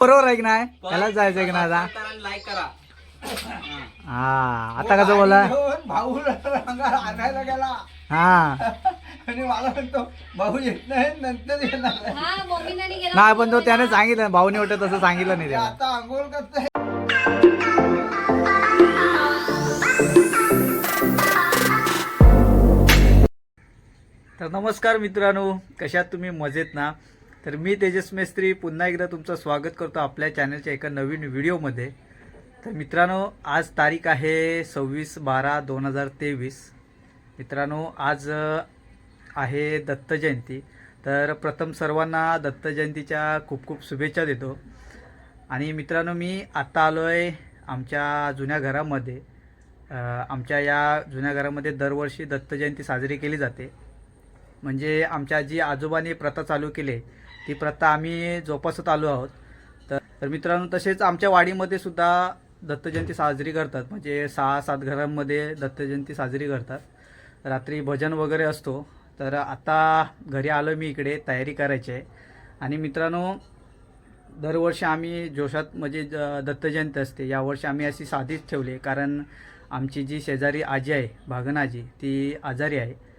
बरोबर आहे की नाही? त्यालाच जायचं की नाही आता? लाईक करा. हा आता कसं बोला भाऊ आणायला गेला. हा. आणि मला म्हणतो भाऊ येत नाही नंतर येणार आहे. हा मम्मीने गेला. नाही पण तो त्याने सांगितलं भाऊनी वाटत तसं सांगितलं नाही ते त्याला. आता आंघोळ करतोय. तर नमस्कार मित्रांनो कशात तुम्ही मजेत ना? तर मी तेजस मेस्त्री पुन्हा एकदा तुमचं स्वागत करतो आपल्या चॅनलच्या एका नवीन व्हिडिओमध्ये. तर मित्रांनो आज तारीख आहे सव्वीस बारा दोन हजार तेवीस. मित्रांनो आज आहे दत्त जयंती. तर प्रथम सर्वांना दत्त जयंतीच्या खूप खूप शुभेच्छा देतो. आणि मित्रांनो मी आत्ता आलो आहे आमच्या जुन्या घरामध्ये. आमच्या या जुन्या घरामध्ये दरवर्षी दत्त जयंती साजरी केली जाते. म्हणजे आमच्या जी आजोबांनी प्रथा चालू केली आहे, ती प्रथा आम्ही जोपासत आलो आहोत. तर तर मित्रांनो तसेच आमच्या वाडीमध्ये सुद्धा दत्तजयंती साजरी करतात. म्हणजे सहा सात घरांमध्ये दत्तजयंती साजरी करतात. रात्री भजन वगैरे असतो. तर आता घरी आलो मी इकडे तयारी करायची आहे. आणि मित्रांनो दरवर्षी आम्ही जोशात म्हणजे ज- असते. यावर्षी आम्ही अशी साधीच ठेवली कारण आमची जी शेजारी आजी आहे भागन आजी ती आजारी आहे.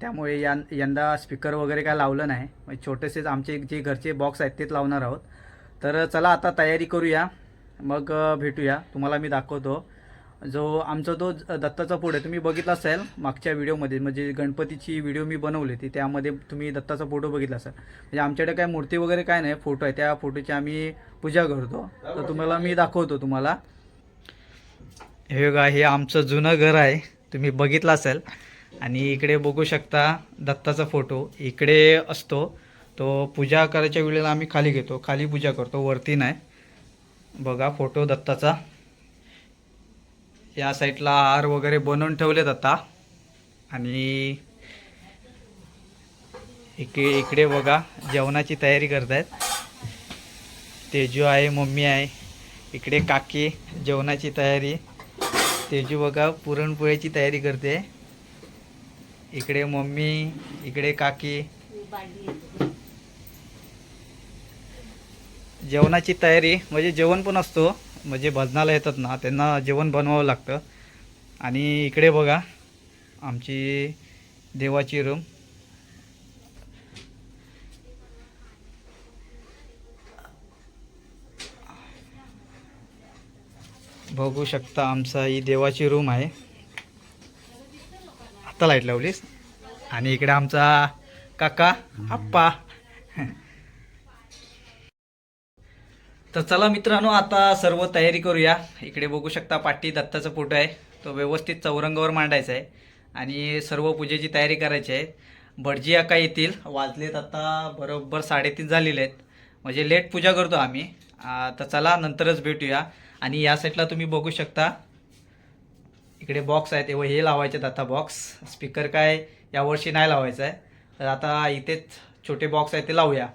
त्यामुळे या यंदा स्पीकर वगैरे काय लावलं नाही. म्हणजे छोटेसेच आमचे जे घरचे बॉक्स आहेत तेच लावणार आहोत. तर चला आता तयारी करूया. मग भेटूया. तुम्हाला मी दाखवतो. जो आमचा तो दत्ताचा फोटो आहे तुम्ही बघितला असेल मागच्या व्हिडिओमध्ये. म्हणजे गणपतीची व्हिडिओ मी बनवली ती त्यामध्ये तुम्ही दत्ताचा फोटो बघितला असाल. म्हणजे आमच्याकडे काय मूर्ती वगैरे काय नाही फोटो आहे. त्या फोटोची आम्ही पूजा करतो. तर तुम्हाला मी दाखवतो तुम्हाला. हे बघा हे आमचं जुनं घर आहे. तुम्ही बघितलं असेल. आणि इकडे बघू शकता दत्ताचा फोटो. इकडे असतो. तो पूजा करायच्या वेळेला आम्ही खाली घेतो. खाली पूजा करतो. वरती नाही. बघा फोटो दत्ताचा. या साईडला हार वगैरे बनवून ठेवलेत आता. आणि इकडे इकडे बघा जेवणाची तयारी करत आहेत तेजू आहे मम्मी आहे. इकडे काकी जेवणाची तयारी. तेजू बघा पुरणपोळ्याची तयारी करते. इकडे मम्मी इकडे काकी. जेवणाची तयारी म्हणजे जेवण पण असतो म्हणजे भजनाला येतात ना त्यांना जेवण बनवावं लागतं. आणि इकडे बघा आमची देवाची रूम बघू शकता आमचा ही देवाची रूम आहे. आता लाइट लावलीस. आणि इकडे आमचा काका आप्पा. तर चला मित्रांनो आता सर्व तयारी करूया. इकडे बघू शकता पाठी दत्ताचा फोटो आहे. तो व्यवस्थित चौरंगावर मांडायचा आहे. आणि सर्व पूजेची तयारी करायची आहे. भटजी आका येतील. वाजलेत आता बरोबर साडेतीन झालेले आहेत. म्हणजे लेट पूजा करतो आम्ही. तर चला नंतरच भेटूया. आणि या साईडला तुम्ही बघू शकता. इकडे बॉक्स आहे तेव्हा हे लावायचे आहेत आता बॉक्स स्पीकर काय यावर्षी नाही लावायचं आहे. तर आता इथेच छोटे बॉक्स आहे ते लावूया.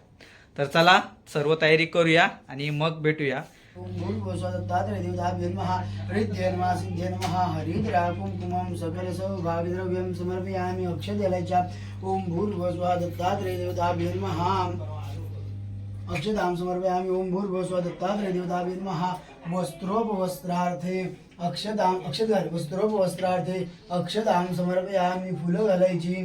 तर चला सर्व तयारी करूया आणि मग भेटूया. ओम भूर्भुवस्वदत्तात्रेय देवताभ्यो नमः हरिद्ये नमः. सिद्धे नमः. हरिद्रा कुङ्कुमं सकल सौभाग्यद्रव्यं समर्पयामि अक्षतेन च ओम भूर्भुवस्वदत्तात्रेय देवताभ्यो नमः. अक्षतां समर्पयामि. ओम भूर्भुवस्वदत्तात्रेय देवताभ्यो नमः. वस्त्रोपवस्त्रार्थे अक्षतां अक्षत वस्त्रोपवस्त्रार्थे अक्षतां समर्पयामि फुलं घालायची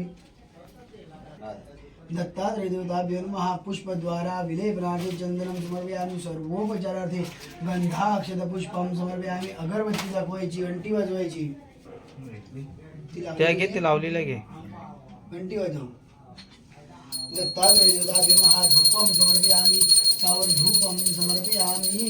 दत्तात्रेय देवताभ्यो नमः पुष्पद्वारा विलेपनार्थे चंदनं समर्पयामि सर्वोपचारार्थे गंधाक्षतपुष्पं समर्पयामि अगरबत्ती दाखवायची घंटी वाजवायची त्या घे? ते लावलेलं घे। घंटी वाजव। दत्तात्रेय देवताभ्यो नमः धूपं समर्पयामि सावर धूपं समर्पयामि।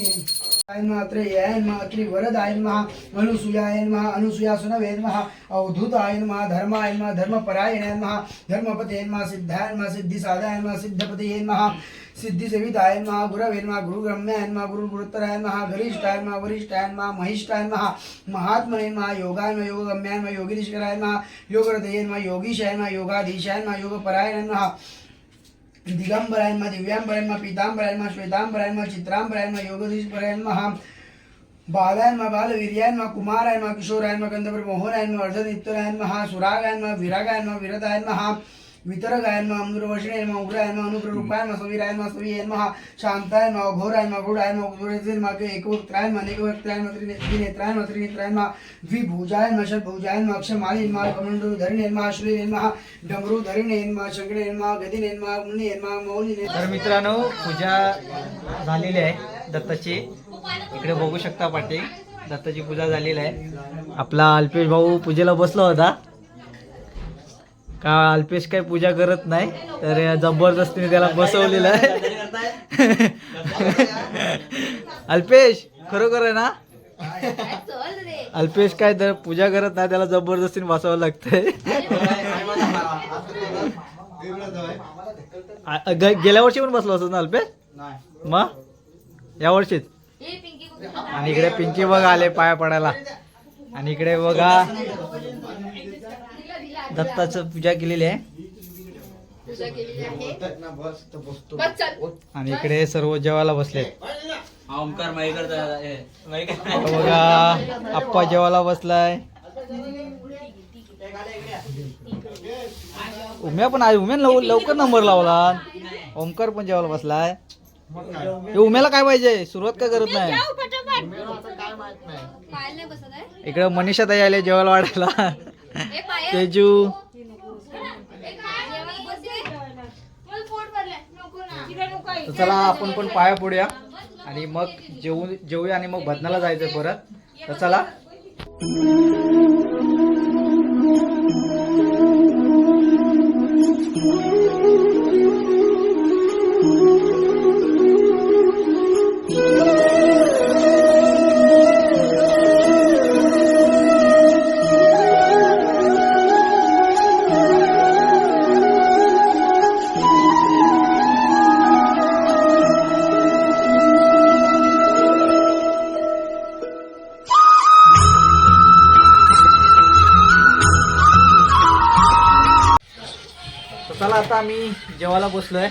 आयन्मात्रेयाय नमः वरद नमः अनुसूयाय नमः अनुसूयासुनवे नमः अवधूताय नमः धर्माय नमः धर्मपरायणाय नमः धर्मपते नमः सिद्धाय नमः सिद्धिसाधाय नमः सिद्धपतये नमः सिद्धिसेविताय नमः गुरवे नमः गुरुब्रह्माय नमः गुरुगुरुत्तराय नमः गरिष्ठाय नमः वरिष्ठाय नमः महिष्ठाय नमः महात्मने नमः योगाय नमः योगगम्याय नमः योगिनिष्कराय नमः योगहृदये नमः योगीशाय नमः योगाधीशाय नमः योगपरायणाय नमः चित्रांबराय नमः योगधीश्वराय नमः बालाय नमः बालवीर्याय नमः कुमाराय नमः किशोराय नमः गंधर्व मोहनाय नमः अर्धनित्तराय नमः सुरागाय नमः विरागाय नमः विरदाय नमः वितरगाय नमः अमृतवर्षिणे नमः उग्राय नमः अनुप्ररूपाय नमः समीराय नमः सवीये नमः शांताय नमः घोराय नमः गुडाय नमः गुरुजे नमः एकवक्त्राय नमः अनेकवक्त्राय नमः त्रिनेत्राय नमः त्रिनेत्राय नमः द्विभुजाय नमः षड्भुजाय नमः अक्षमाली नमः कमंडलधरिणे नमः श्रीने नमः डमरूधरिणे नमः शंकरे नमः गदिने नमः मुने नमः मौलिने तर मित्रांनो पूजा झालेली आहे दत्ताची. इकडे बघू शकता पाठी दत्ताची पूजा झालेली आहे. आपला अल्पेश भाऊ पूजेला बसला होता. का अल्पेश काही पूजा करत नाही तर जबरदस्तीने त्याला बसवलेलं आहे. अल्पेश खरोखर आहे ना? अल्पेश काय तर पूजा करत नाही त्याला जबरदस्तीने बसावं लागतंय. गेल्या वर्षी पण बसलो असत ना अल्पेश? मग? या वर्षीच? आणि इकडे पिंकी बघा आले पाया पडायला. आणि इकडे बघा. दत्ताचं पूजा केलेली आहे. आणि इकडे सर्व जेवायला बसले ओमकार मयकर बघा आप्पा जेवायला बसलाय. उम्या पण आहे. उम्या लव- लवकर नंबर लावला. ओमकार पण जेवायला बसलाय. हे उम्याला काय पाहिजे? सुरुवात काय करत नाही? इकडे मनीषा ताई आले जेवायला वाढायला. तेजू. तर चला आपण पण पाया पडूया आणि मग जेवू जेवूया आणि मग भजनाला जायचं परत. तर चला. Yeah. जेवायला बसलोय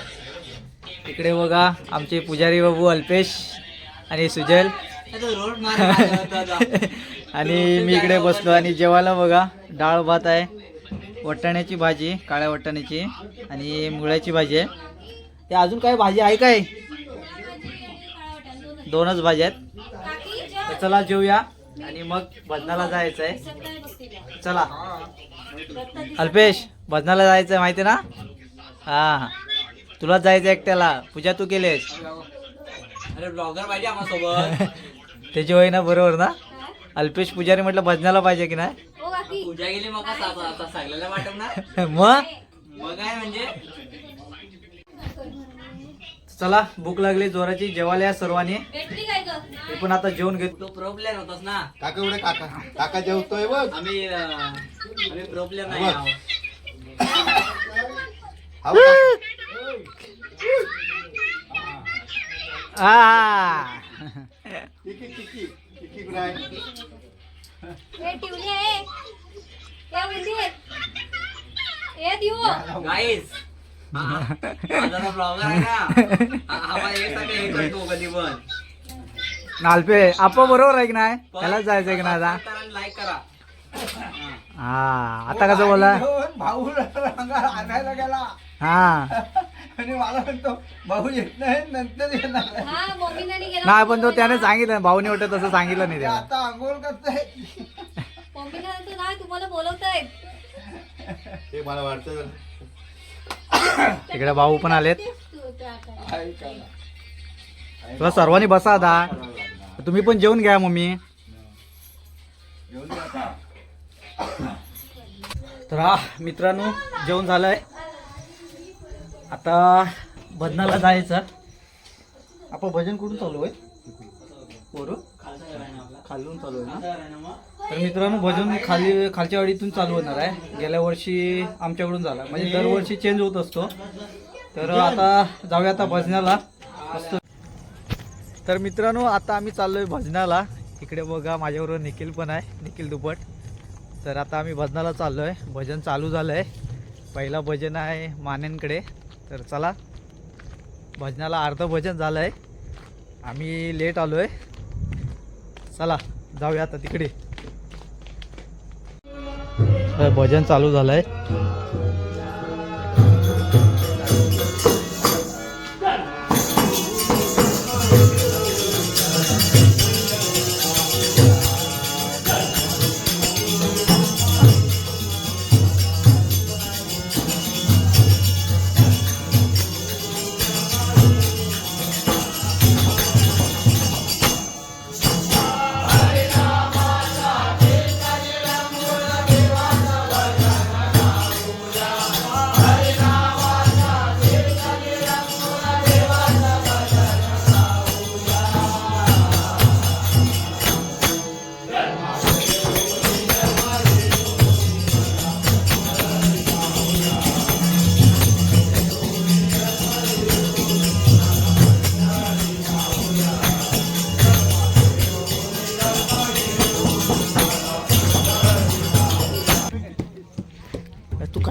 इकडे बघा आमचे पुजारी बाबू अल्पेश आणि सुजल. आणि मी इकडे बसलो आणि जेवायला बघा डाळ भात आहे वटाण्याची भाजी काळ्या वटाण्याची आणि मुळ्याची भाजी आहे. ते अजून काय भाजी आहे काय? दोनच भाज्या आहेत. तर चला जेवूया आणि मग भजनाला जायचं आहे. चला. अल्पेश भजनाला जायचं आहे माहिती ना? हा हा. तुला जायचं एकट्याला. पूजा तू केलेस अरे ब्लॉगर पाहिजे आम्हाला त्याची होय ना बरोबर ना? अल्पेश पुजारी म्हटलं भजनाला पाहिजे की नाही? सोबत पूजा गेली मग ना? काय म्हणजे? चला भूक लागली जोराची. जेवायला या सर्वांनी. मी पण आता जेवण घेतो तो प्रो प्लेअर होतास ना. काका एवढे काका काका जेवतोय बघ. आम्ही अं, आम्ही प्रो प्लेअर नाही. आहोत. नालपे आपा बरोबर आहे की नाही? त्यालाच जायचंय की नाही आता? लाईक करा. हा आता कसं बोला भाऊ आणायला गेला. हा. आणि मला म्हणतो भाऊ येत नाही नंतर येणार आहे. नाही पण तो त्याने सांगितलं भाऊने वाटत तसं सांगितलं नाही ते त्याला. आता आंघोळ करतोय. तुम्हाला बोलवतायत ते मला वाटतं इकडे भाऊ पण आलेत. तुला सर्वांनी बसा आता. तुम्ही पण जेवून घ्या मम्मी. घेऊन जा आता. तर हा मित्रांनो जेवण झालंय. आता भजनाला जायचं. आपण भजन कुठून चालू आहे? वरून खालून चालू आहे ना? तर मित्रांनो भजन खाली खालच्या वाडीतून चालू होणार आहे. गेल्या वर्षी आमच्याकडून झाला. म्हणजे दरवर्षी चेंज होत असतो. तर आता जाऊया आता भजनाला. असतो तर मित्रांनो आता आम्ही चाललोय भजनाला. इकडे बघा माझ्याबरोबर निखिल पण आहे. निखिल दुपट. तर आता आम्ही भजनाला चाललो आहे भजन चालू झालं आहे पहिला भजन आहे मानेंकडे. तर चला भजनाला अर्धं भजन झालं आहे आम्ही लेट आलो आहे चला जाऊया आता तिकडे. भजन चालू झालं आहे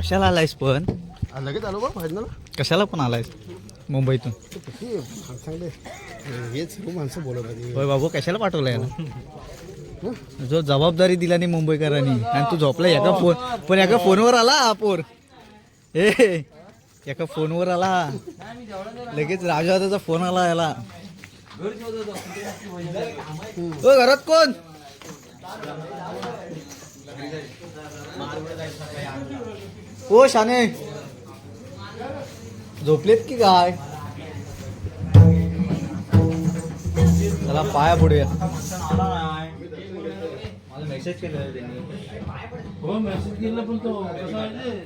कशाला आलायस पण? लगेच आलो बा भाजनाला कशाला पण आलायस? मुंबईतून. चांगले. हेच सर्व माणसं बोलत होती. होय बाबू कशाला पाठवलं याला? जो जबाबदारी दिला नाही मुंबईकरांनी. आणि तू झोपला एका फोन पण एका फोनवर आला हा पोर. ए एका फोनवर आला लगेच राजवादाचा फोन आला याला. ओ घरात कोण? ओ शाने. झोपलेत की काय? चला पाया पुढे मला मेसेज केला त्यांनी.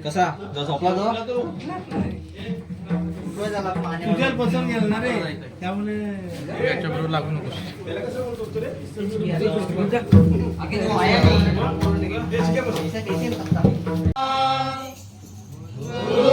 कसा जो झोपला तो? तर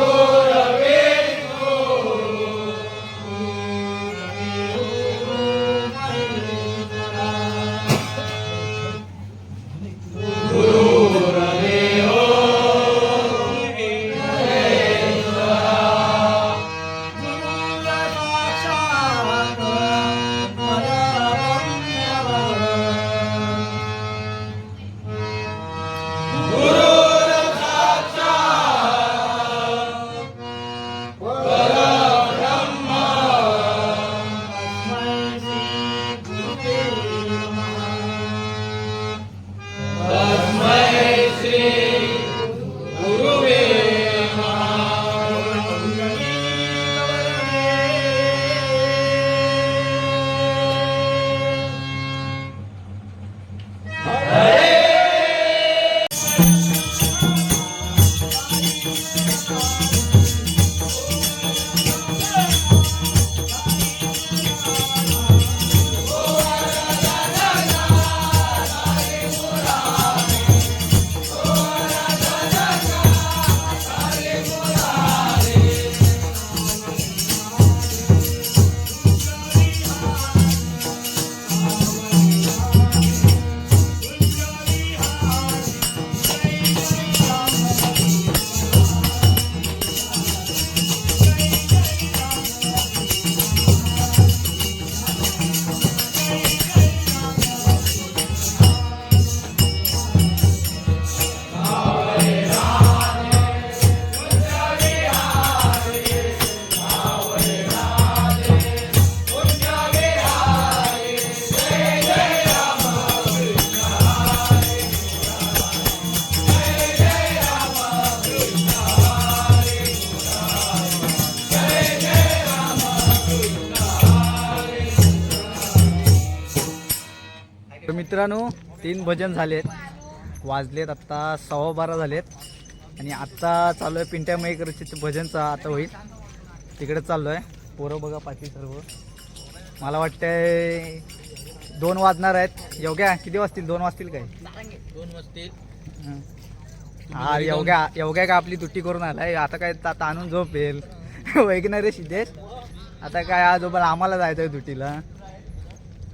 तीन भजन झालेत. वाजलेत आत्ता सव्वा बारा झालेत. आणि आत्ता चालू आहे पिंट्या मयकरचे भजनचा आता होईल. तिकडे चाललो आहे पोरं बघा पाठी सर्व. मला वाटतंय दोन वाजणार आहेत. योग्या? किती वाजतील? दोन वाजतील काय? दोन वाजतील. हं. योग्या योग्या का आपली दुट्टी करून आलाय? आता काय ता- ताणून झोपेल. वैगणार रे सिद्धेश आता काय आज आम्हाला जायचं आहे दुटीला.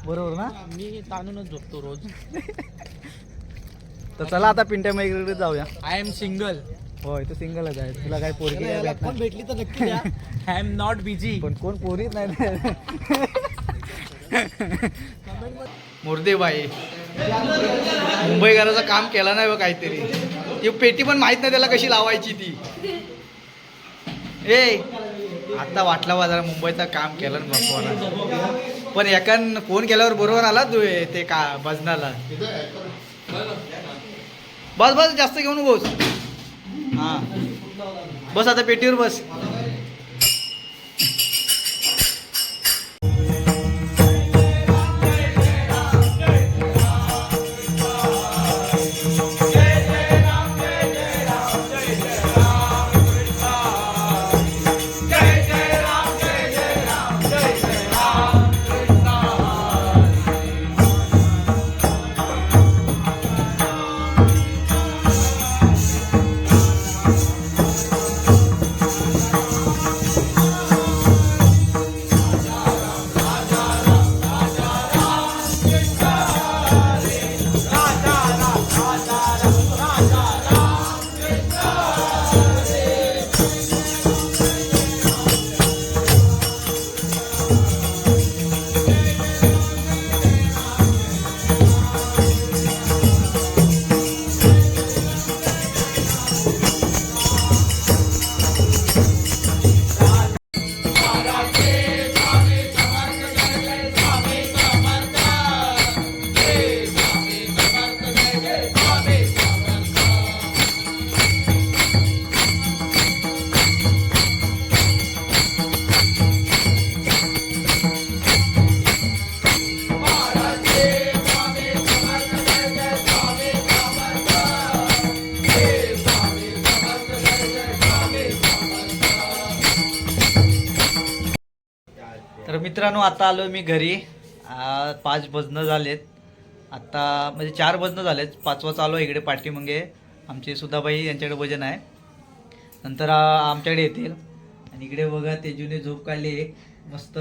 बरोबर ना? मी ताणूनच झोपतो रोज. तर चला आता पिंट्या मैकडे जाऊया. आय एम सिंगल होय तू सिंगलच आहे तुला काय पोरगी नाही भेटणार. भेटली तर नक्की आय एम नॉट बिझी पण कोण पोरीच नाही मुर्दे बाई मुंबईकराचं काम केलं नाही बघ काहीतरी. ती पेटी पण माहीत नाही त्याला कशी लावायची ती. ए आता वाटला बाजार मुंबईचं काम केलं ना बाप्पाला पण एकान फोन केल्यावर बरोबर आला तू ते का भजनाला बस बस जास्त घेऊन बस. हां. बस आता पेटीवर बस. मित्रांनो आता आलो मी घरी. पाच भजनं झालेत. आता म्हणजे चार भजनं झालेत. पाचवा चालू आहे इकडे पाठीमागे. आमचे सुधाबाई यांच्याकडे भजन आहे. नंतर आमच्याकडे येतील. आणि इकडे बघा तेजूने झोप काढली मस्त.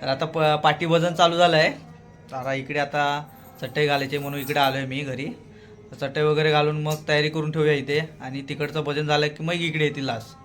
तर आता प पाठी भजन चालू झालं आहे तर इकडे आता चटई घालायचे म्हणून इकडे आलो आहे मी घरी. चट्टई चटई वगैरे घालून मग तयारी करून ठेवूया इथे. आणि तिकडचं भजन झालं की मग इकडे येतील लास्ट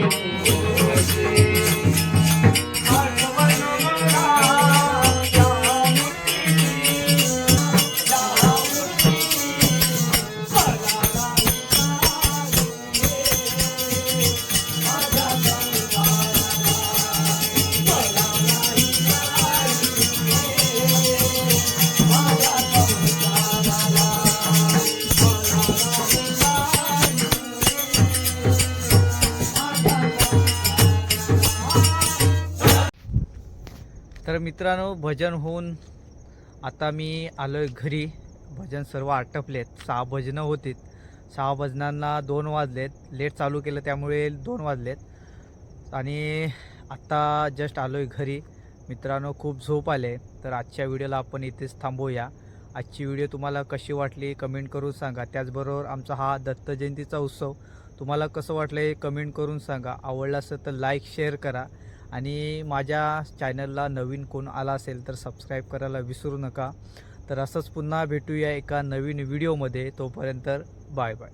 तर मित्रांनो भजन होऊन आता मी आलो आहे घरी. भजन सर्व आटपलेत. सहा भजनं होतीत सहा भजनांना दोन वाजलेत. लेट चालू केलं त्यामुळे दोन वाजलेत. आणि आत्ता जस्ट आलो आहे घरी. मित्रांनो खूप झोप आले. तर आजच्या व्हिडिओला आपण इथेच थांबूया. आजची व्हिडिओ तुम्हाला कशी वाटली कमेंट करून सांगा. त्याचबरोबर आमचा हा दत्त जयंतीचा उत्सव. तुम्हाला कसं वाटलं हे कमेंट करून सांगा. आवडलं असेल तर लाईक शेअर करा. आणि माझ्या चॅनलला नवीन कोण आला असेल तर सबस्क्राईब करायला विसरू नका. तर असंच पुन्हा भेटूया एका नवीन व्हिडिओमध्ये तोपर्यंत बाय बाय